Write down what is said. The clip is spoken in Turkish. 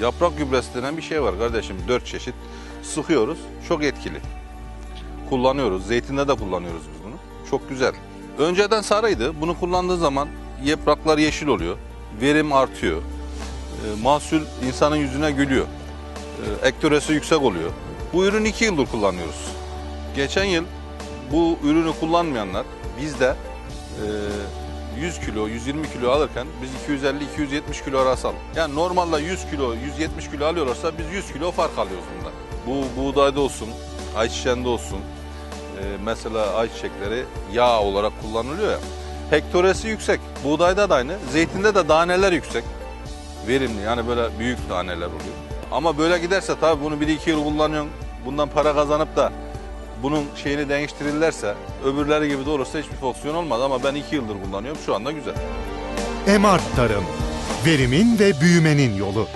Yaprak gübresi denen bir şey var kardeşim. Dört çeşit. Sıkıyoruz. Çok etkili. Kullanıyoruz. Zeytinde de kullanıyoruz biz bunu. Çok güzel. Önceden sarıydı. Bunu kullandığı zaman yapraklar yeşil oluyor. Verim artıyor. E, mahsul insanın yüzüne gülüyor. E, ektöresi yüksek oluyor. Bu ürünü iki yıldır kullanıyoruz. Geçen yıl bu ürünü kullanmayanlar bizde e, 100 kilo, 120 kilo alırken biz 250-270 kilo arası aldık. Yani normalde 100 kilo, 170 kilo alıyorlarsa biz 100 kilo fark alıyoruz bundan. Bu buğdayda olsun, ayçiçeğinde olsun, e, mesela ayçiçekleri yağ olarak kullanılıyor ya. Hektolesi yüksek. Buğdayda da aynı. Zeytinde de daneler yüksek. Verimli yani böyle büyük daneler oluyor. Ama böyle giderse tabii bunu bir iki yıl kullanıyorsun. Bundan para kazanıp da bunun şeyini değiştirirlerse öbürleri gibi de olursa hiçbir fonksiyon olmaz ama ben iki yıldır kullanıyorum şu anda güzel. Emart Tarım. Verimin ve büyümenin yolu.